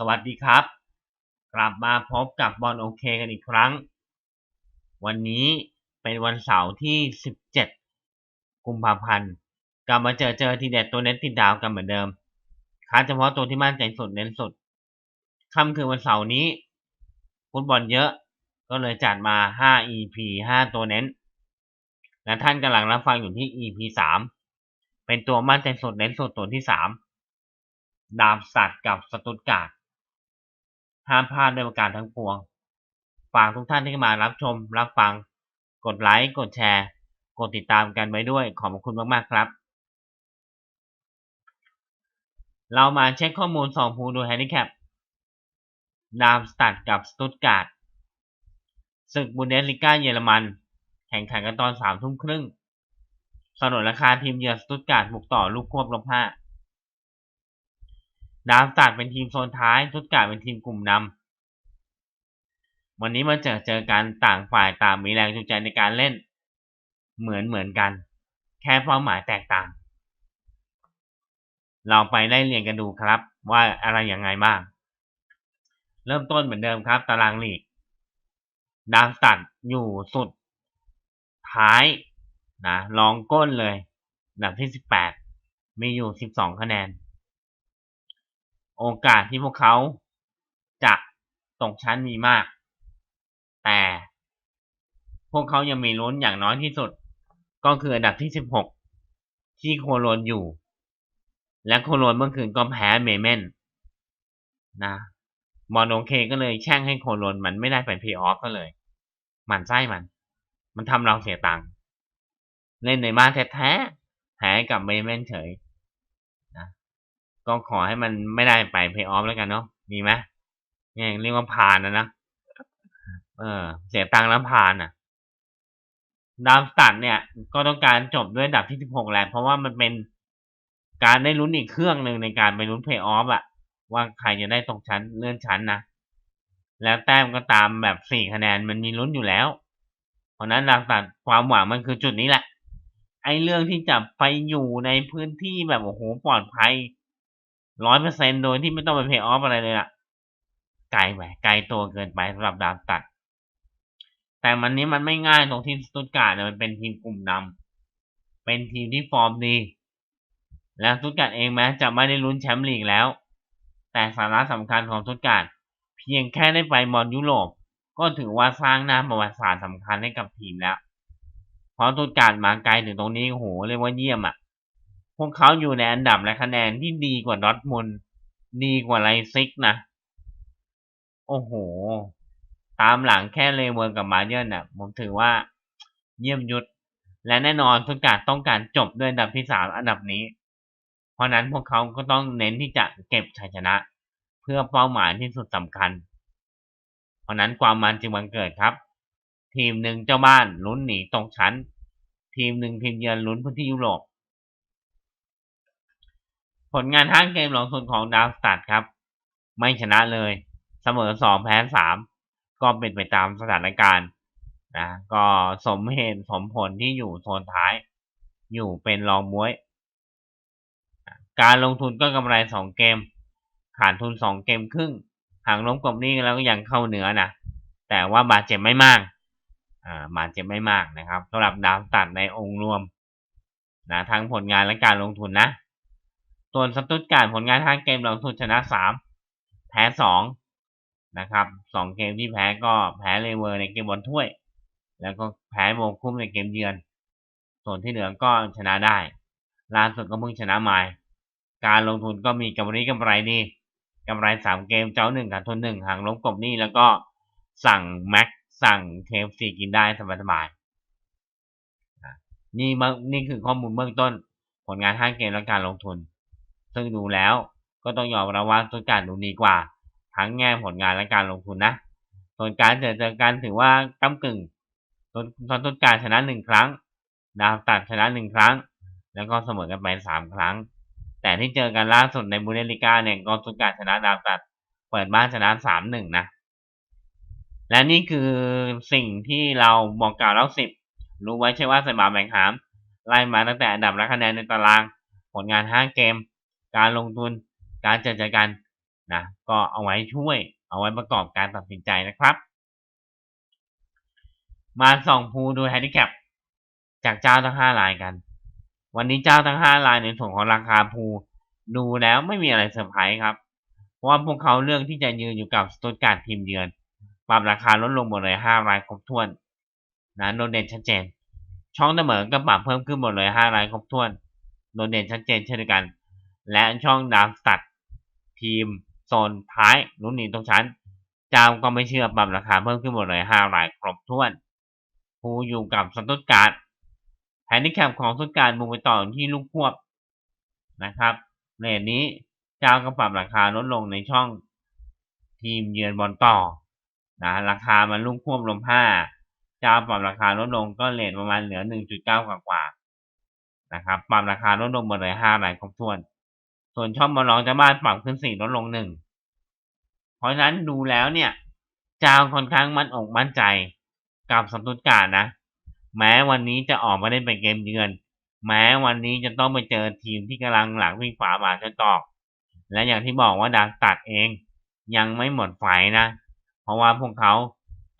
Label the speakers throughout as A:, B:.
A: สวัสดีครับ กลับมาพบกับบอลโอเคกันอีกครั้ง วันนี้เป็นวันเสาร์ที่ 17 กุมภาพันธ์กลับมาเจอเจอทีเด็ดตัวเน็ตติดดาวกันเหมือนเดิมคัดเฉพาะตัวที่มั่นใจสุดเน้นสุดค่ำคืนวันเสาร์นี้ฟุตบอลเยอะก็เลยจัดมา 5 EP 5 ตัวเน้น และท่านกำลังรับฟังอยู่ที่ EP 3 เป็นตัวมั่นใจสุดเน้นสุดตัวที่ 3 ดามสัตว์กับสตุตการ์ด ห้ามพลาดด้วยประการทั้งปวง ฝากทุกท่านที่มารับชม รับฟัง กดไลค์ กดแชร์ กดติดตามกันไว้ด้วย ขอบคุณมากๆครับ เรามาเช็คข้อมูลสองภูดูแฮนดิแคปดามสตัดกับสตุตการ์ดศึกบุนเดสลิก้าเยอรมัน แข่งขันกันตอนสามทุ่มครึ่งสนุนราคาทีมเยือนสตุตการ์ดบุกต่อลูกควบลบห้า ดามสตัดเป็นทีมโซนท้ายสตุตกาเป็นทีมกลุ่มนำวันนี้มาเจอเจอกันต่างฝ่ายต่างมีแรงจูงใจในการเล่น เหมือนเหมือนกัน แค่เป้าหมายแตกต่าง เราไปไล่เรียงกันดูครับ ว่าอะไรอยังไงบ้าง เริ่มต้นเหมือนเดิมครับ ตารางลีกดามสตัดอยู่สุด ท้ายนะรองก้นเลยดับที่18มีอยู่12คะแนน โอกาสที่พวกเขาจะตกชั้นมีมาก แต่พวกเขายังมีลุ้นอย่างน้อยที่สุด ก็คืออันดับที่ 16 ที่โคโลนอยู่ และโคโลนเมื่อคืนก็แพ้เมเมนนะมอนโอเคก็เลยแช่งให้โคโลนมันไม่ได้ไปพย์ออฟก็เลย มันไส้มัน มันทำเราเสียตังค์เล่นในบ้านแท้ๆแพ้กับเมเมนเฉย ก็ขอให้มันไม่ได้ไปเพย์ออฟแล้วกันเนาะมีไหมเนี่ยเรียกว่าผ่านนะนะเออ เสียตังค์แล้วผ่านอะดาวสตัดเนี่ย ก็ต้องการจบด้วยดับที่16แหละเพราะว่ามันเป็นการได้ลุ้นอีกเครื่องหนึ่งในการไปลุ้นเพย์ออฟอะว่าใครจะได้ตกชั้นเลื่อนชั้นนะแล้วแต้มก็ตามแบบสี่คะแนนมันมีลุ้นอยู่แล้ว เพราะนั้นดาวตัดความหวังมันคือจุดนี้แหละ ไอ้เรื่องที่จะไปอยู่ในพื้นที่แบบโอ้โหปลอดภัย ร้อยเปอร์เซ็นโดยที่ไม่ต้องไปเพย์ออฟอะไรเลยอะไกลไปไกลตัวเกินไปสำหรับดาวตัด แต่มันนี้มันไม่ง่ายตรงที่สตุตการ์ดเนี่ยมันเป็นทีมกลุ่มนำเป็นทีมที่ฟอร์มดี และสตุตการ์ดเองแม้จะไม่ได้ลุ้นแชมป์ลีกแล้ว แต่สาระสำคัญของสตุตการ์ดเพียงแค่ได้ไปบอลยุโรป ก็ถือว่าสร้างหน้าประวัติศาสตร์สำคัญให้กับทีมแล้ว เพราะสตุตการ์ดมาไกลถึงตรงนี้โอ้โหเรียกว่าเยี่ยมอะ พวกเขาอยู่ในอันดับและคะแนนที่ดีกว่าดอทมุนดีกว่าไลซิกนะ โอ้โห ตามหลังแค่เลเวอร์กับมาเยอร์น่ะ ผมถือว่าเยี่ยมยุด และแน่นอนทุกการต้องการจบด้วยอันดับที่สามอันดับนี้ เพราะนั้นพวกเขาก็ต้องเน้นที่จะเก็บชัยชนะ เพื่อเป้าหมายที่สุดสำคัญ เพราะนั้นความมันจึงบังเกิดครับ ทีมหนึ่งเจ้าบ้านลุ้นหนีตกชั้น ทีมหนึ่งทีมเยือนลุ้นพื้นที่ยุโรป ผลงานทั้งเกมหลังสุดของดาวสตัดครับ ไม่ชนะเลย เสมอสองแพ้สามก็เป็นไปตามสถานการณ์นะก็สมเหตุสมผลที่อยู่โซนท้าย อยู่เป็นรองม้วย การลงทุนก็กำไรสองเกม ขาดทุนสองเกมครึ่งหางล้มกบนี้แล้วก็ยังเข้าเหนือนะแต่ว่าบาดเจ็บไม่มากอ่าบาดเจ็บไม่มากนะครับสำหรับดาวตัดในองค์รวมนะทั้งผลงานและการลงทุนนะ ส่วนสตุตการ์ผลงานทางเกมลงทุนชนะสามแพ้สองนะครับสองเกมที่แพ้ก็แพ้เลเวอร์ในเกมบอลถ้วย แล้วก็แพ้โมคุ้มในเกมเยือน ส่วนที่เหลือก็ชนะได้ ล่าสุดก็เพิ่งชนะมาการลงทุนก็มีกำไรกำไรดีกำไรสามเกมเจ้าหนึ่งขาดทุนหนึ่งหางล้มกบนี่แล้วก็สั่งแม็กสั่งเคฟซีกินได้สบายๆนี่นี่คือข้อมูลเบื้องต้นผลงานห้าเกมและการลงทุน ซึ่งดูแล้ว ก็ต้องยอมรับว่าตัวการดูดีกว่า ทั้งแง่ผลงานและการลงทุนนะ ส่วนการเจอเจอกันถือว่าก้ากึ่งต้นต้นการชนะหนึ่งครั้งดาวตัดชนะหนึ่งครั้ง แล้วก็เสมอกันไปสามครั้ง แต่ที่เจอกันล่าสุดในบูเดลิกาเนี่ยก็ต้นการชนะดาวตัด เปิดบ้านชนะสามหนึ่งนะ และนี่คือสิ่งที่เราบอกกล่าวแล้วสิบรู้ไว้ใช่ว่าสมาแบ่งหาม ไล่มาตั้งแต่อันดับและคะแนนในตาราง ผลงานห้าเกม การลงทุน การจอเจอกันนะก็เอาไว้ช่วย เอาไว้ประกอบการตัดสินใจนะครับ มาส่องภูดูแฮนดิแคปจากเจ้าทั้งห้ารายกัน วันนี้เจ้าทั้งห้ารายในส่วนของราคาภูดูแล้วไม่มีอะไรเซอร์ไพรส์ครับ เพราะว่าพวกเขาเลือกที่จะยืนอยู่กับสตุตการ์ดทีมเยือนปรับราคาลดลงหมดเลยห้ารายครบถ้วนนะโดดเด่นชัดเจน ช่องเสมอก็ปรับเพิ่มขึ้นหมดเลยห้ารายครบถ้วนโดดเด่นชัดเจนเช่นกัน และช่องดาวสตัดทีมโซนท้ายลุ้นหนีตรงชั้นเจ้าก็ไม่เชื่อปรับราคาเพิ่มขึ้นหมดเลยห้ารายครบถ้วนผู้อยู่กับสตุตการ์ดแฮนดิแคปของสตุตการ์ดมุ่งไปต่อที่ลูกควบนะครับเรทนี้เจ้าก็ปรับราคาลดลงในช่องทีมเยือนบอลต่อนะราคามันลูกควบรวมห้าเจ้าปรับราคาลดลงก็เรทประมาณเหลือหนึ่งจุดเก้ากว่ากว่านะครับปรับราคาลดลงหมดเลยห้ารายครบถ้วน ส่วนช่องบอลรองจะบ้านปรับขึ้นสี่ลดลงหนึ่งเพราะฉะนั้นดูแล้วเนี่ยเจ้าค่อนข้างมั่นอกมั่นใจกับสตุตการนะ แม้วันนี้จะออกมาได้เป็นเกมเยือน แม้วันนี้จะต้องไปเจอทีมที่กำลังหลังวิ่งขวาบาจะตอก และอย่างที่บอกว่าดักตัดเองยังไม่หมดไฟนะ เพราะว่าพวกเขา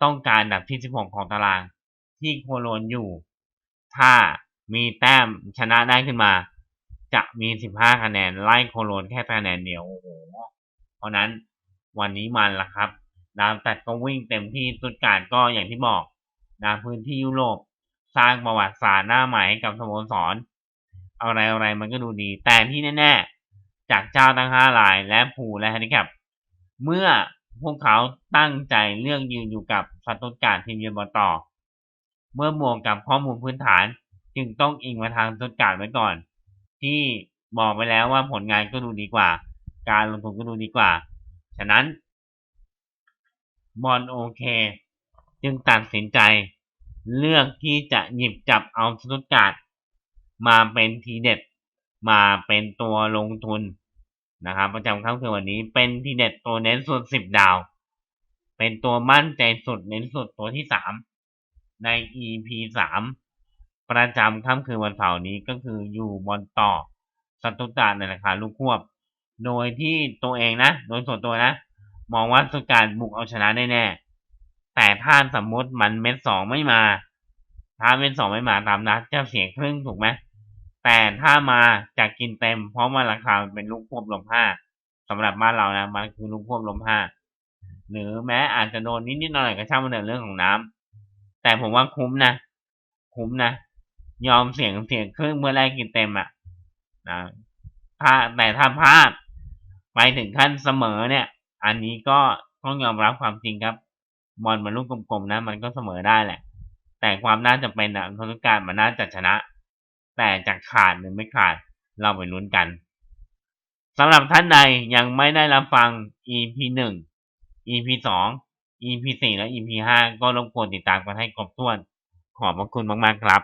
A: ต้องการดับที่ 16 ของตาราง ที่โคโลนอยู่ ถ้ามีแต้มชนะได้ขึ้นมา จะมี 15 คะแนน ไล่โคโลนแค่คะแนนเดียวโอ้โหเพราะนั้นวันนี้มันละครับ ดาวตัดก็วิ่งเต็มที่ตุดการก็อย่างที่บอกนะพื้นที่ยุโรปสร้างประวัติศาสตร์หน้าใหม่ให้กับสโมสรอะไรอะไรมันก็ดูดี แต่ที่แน่ๆ จากเจ้าทั้งห้ารายและผูและแฮนดิแคปเมื่อพวกเขาตั้งใจเลือกยืนอยู่กับสตุตการ์ดทีมเยือนบอลต่อ เมื่อบวกกับข้อมูลพื้นฐานจึงต้องอิงมาทางสตุตการ์ดไว้ก่อน ที่บอกไปแล้วว่าผลงานก็ดูดีกว่า การลงทุนก็ดูดีกว่า ฉะนั้นบอลโอเค จึงตัดสินใจ เลือกที่จะหยิบจับเอาสตุตการ์ดมาเป็นทีเด็ด มาเป็นตัวลงทุนนะครับ ประจำค่ำคืนวันนี้เป็นทีเด็ดตัวเน้นสุดสิบดาว เป็นตัวมั่นใจสุดเน้นสุดตัวที่สามใน EP สาม ประจำค่ำคืนวันเสาร์นี้ก็คืออยู่บนต่อสตุตการในราคาลูกควบ โดยที่ตัวเองนะ โดยส่วนตัวนะ มองว่าสตุตการ์บุกเอาชนะแน่ๆแต่ถ้าสมมติมันเม็ดสองไม่มา ถ้าเม็ดสองไม่มาตามนัดจะเสียครึ่งถูกไหมแต่ถ้ามาจะกินเต็ม เพราะว่าราคาเป็นลูกควบลมห้าสำหรับบ้านเรานะมันคือลูกควบลมห้าหรือแม้อาจจะโดนนิดๆหน่อยๆก็ช่างมันเถอะเรื่องของน้ำแต่ผมว่าคุ้มนะ คุ้มนะ ยอมเสี่ยงเสี่ยงครึ่งเมื่อแรกกินเต็มอะนะถ้าแต่ถ้าพลาดไปถึงขั้นเสมอเนี่ย อันนี้ก็ต้องยอมรับความจริงครับบอลมันลูกกลมๆนะ มันก็เสมอได้แหละ แต่ความน่าจะเป็นอะทศการมันน่าจะชนะ แต่จะขาดหรือไม่ขาดเราไปลุ้นกันสำหรับท่านใดยังไม่ได้รับฟัง EP หนึ่ง EP สอง EP สี่และ EP ห้าก็รบกวนติดตามกันให้ครบถ้วน ขอบพระคุณมากๆครับ